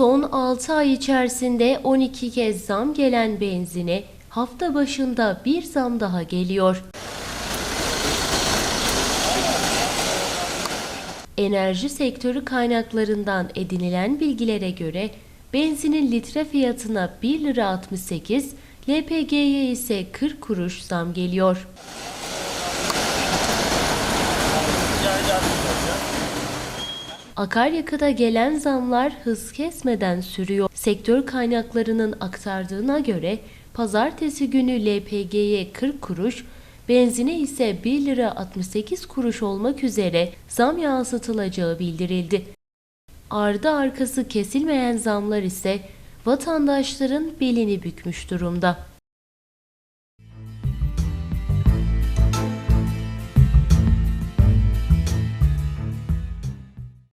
Son 6 ay içerisinde 12 kez zam gelen benzine hafta başında bir zam daha geliyor. Enerji sektörü kaynaklarından edinilen bilgilere göre benzinin litre fiyatına 1 lira 68, LPG'ye ise 40 kuruş zam geliyor. Akaryakıta gelen zamlar hız kesmeden sürüyor. Sektör kaynaklarının aktardığına göre pazartesi günü LPG'ye 40 kuruş, benzine ise 1 lira 68 kuruş olmak üzere zam yansıtılacağı bildirildi. Ardı arkası kesilmeyen zamlar ise vatandaşların belini bükmüş durumda.